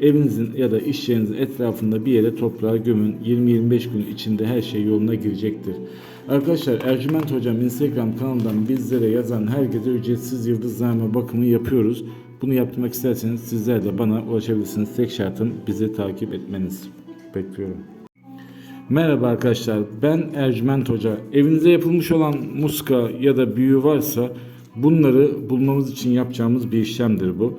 evinizin ya da iş yerinizin etrafında bir yere toprağa gömün. 20-25 gün içinde her şey yoluna girecektir. Arkadaşlar Ercüment Hocam Instagram kanalından bizlere yazan herkese ücretsiz yıldızlama bakımı yapıyoruz. Bunu yaptırmak isterseniz sizler de bana ulaşabilirsiniz. Tek şartım bizi takip etmeniz. Bekliyorum. Merhaba arkadaşlar ben Ercüment Hoca. Evinize yapılmış olan muska ya da büyü varsa bunları bulmamız için yapacağımız bir işlemdir bu.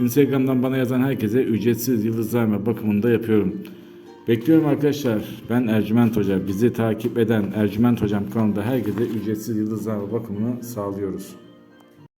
Instagram'dan bana yazan herkese ücretsiz yıldızlama bakımını da yapıyorum. Bekliyorum arkadaşlar. Ben Ercüment Hoca. Bizi takip eden Ercüment Hocam kanalında herkese ücretsiz yıldızlama bakımını sağlıyoruz.